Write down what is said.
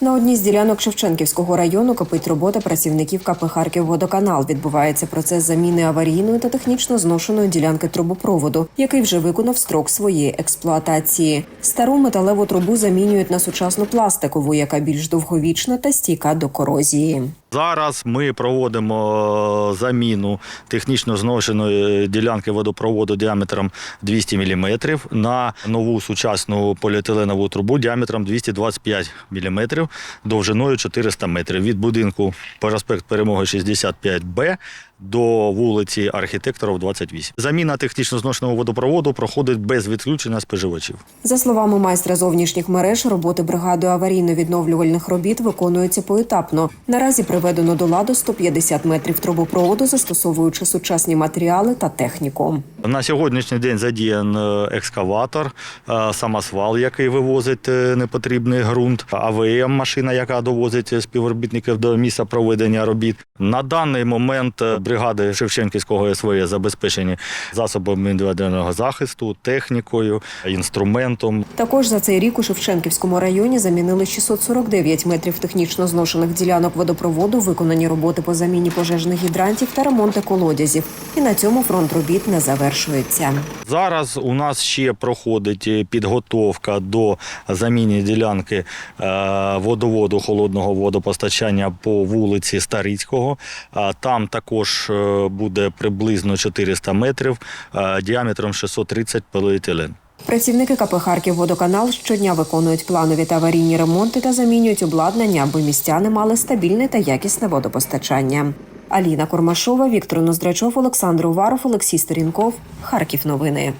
На одній з ділянок Шевченківського району копить робота працівників КП «Харківводоканал». Відбувається процес заміни аварійної та технічно зношеної ділянки трубопроводу, який вже виконав строк своєї експлуатації. Стару металеву трубу замінюють на сучасну пластикову, яка більш довговічна та стійка до корозії. Зараз ми проводимо е, заміну технічно зношеної ділянки водопроводу діаметром 200 мм на нову сучасну поліетиленову трубу діаметром 225 мм довжиною 400 метрів. Від будинку проспект Перемоги 65Б до вулиці архітекторів 28. Заміна технічно зношеного водопроводу проходить без відключення споживачів. За словами майстра зовнішніх мереж, роботи бригади аварійно-відновлювальних робіт виконуються поетапно. Наразі приведено до ладу 150 метрів трубопроводу, застосовуючи сучасні матеріали та техніку. На сьогоднішній день задіян е, екскаватор, е, самосвал, який вивозить е, непотрібний ґрунт, АВМ машина, яка довозить співробітників до місця проведення робіт. На даний момент бригади Шевченківського СВС забезпечені засобами індивідуального захисту, технікою, інструментом. Також за цей рік у Шевченківському районі замінили 649 метрів технічно зношених ділянок водопроводу, виконані роботи по заміні пожежних гідрантів та ремонти колодязів. І на цьому фронт робіт не завершується. Зараз у нас ще проходить е, підготовка до заміни ділянки е, водоводу холодного водопостачання по вулиці Старицького. Там також е, буде приблизно 400 метрів діаметром 630 поліетилен. Працівники КП «Харківводоканал» щодня виконують планові та аварійні ремонти та замінюють обладнання, аби містяни мали стабільне та якісне водопостачання. Аліна Кормашова, Віктор Ноздрачов, Олександр Уваров, Олексій Стерінков, Харків новини.